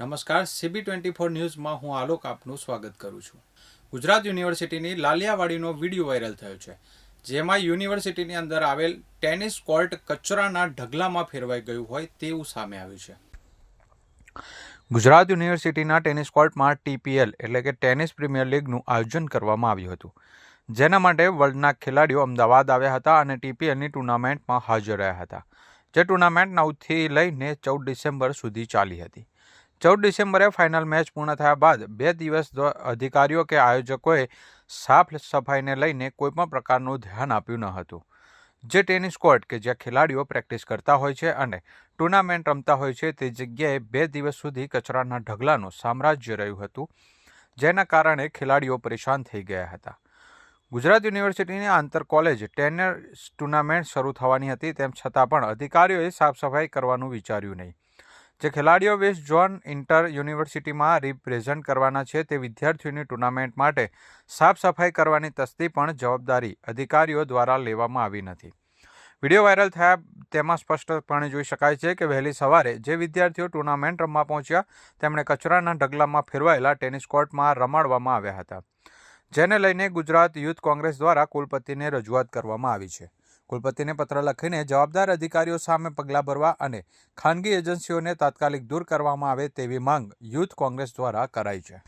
નમસ્કાર CB twenty four ન્યૂઝમાં હું આલોક આપનું સ્વાગત કરું છું. ગુજરાત યુનિવર્સિટીની લાલિયાવાડીનો વીડિયો વાયરલ થયો છે, જેમાં યુનિવર્સિટીની અંદર આવેલ ટેનિસ કોર્ટ કચરાના ઢગલામાં ફેરવાઈ ગયું હોય તેવું સામે આવ્યું છે. ગુજરાત યુનિવર્સિટીના ટેનિસ કોર્ટમાં ટીપીએલ એટલે કે ટેનિસ પ્રીમિયર લીગનું આયોજન કરવામાં આવ્યું હતું. જેના માટે વર્લ્ડના ખેલાડીઓ અમદાવાદ આવ્યા હતા અને ટીપીએલની ટુર્નામેન્ટમાં હાજર રહ્યા હતા, જે ટુર્નામેન્ટ નવથી લઈને ચૌદ ડિસેમ્બર સુધી ચાલી હતી. ચૌદ ડિસેમ્બરે ફાઇનલ મેચ પૂર્ણ થયા બાદ બે દિવસ અધિકારીઓ કે આયોજકોએ સાફ સફાઈને લઈને કોઈપણ પ્રકારનું ધ્યાન આપ્યું ન હતું. જે ટેનિસ કોર્ટ કે જ્યાં ખેલાડીઓ પ્રેક્ટિસ કરતા હોય છે અને ટુર્નામેન્ટ રમતા હોય છે, તે જગ્યાએ બે દિવસ સુધી કચરાના ઢગલાનું સામ્રાજ્ય રહ્યું હતું, જેના કારણે ખેલાડીઓ પરેશાન થઈ ગયા હતા. ગુજરાત યુનિવર્સિટીની આંતર કોલેજ ટેનર્સ ટુર્નામેન્ટ શરૂ થવાની હતી, તેમ છતાં પણ અધિકારીઓએ સાફ સફાઈ કરવાનું વિચાર્યું નહીં. જે ખેલાડીઓ વેસ્ટ ઝોન ઇન્ટર યુનિવર્સિટીમાં રિપ્રેઝન્ટ કરવાના છે, તે વિદ્યાર્થીઓની ટુર્નામેન્ટ માટે સાફ સફાઈ કરવાની તસ્દી પણ જવાબદારી અધિકારીઓ દ્વારા લેવામાં આવી નથી. વીડિયો વાયરલ થયા, તેમાં સ્પષ્ટપણે જોઈ શકાય છે કે વહેલી સવારે જે વિદ્યાર્થીઓ ટુર્નામેન્ટ રમવા પહોંચ્યા, તેમણે કચરાના ઢગલામાં ફેરવાયેલા ટેનિસ કોર્ટમાં રમાડવામાં આવ્યા હતા. જેને લઈને ગુજરાત યુથ કોંગ્રેસ દ્વારા કુલપતિને રજૂઆત કરવામાં આવી છે. કુલપતિને પત્ર લખીને જવાબદાર અધિકારીઓ સામે પગલાં ભરવા અને ખાનગી એજન્સીઓને તાત્કાલિક દૂર કરવામાં આવે તેવી માંગ યુથ કોંગ્રેસ દ્વારા કરાઈ છે.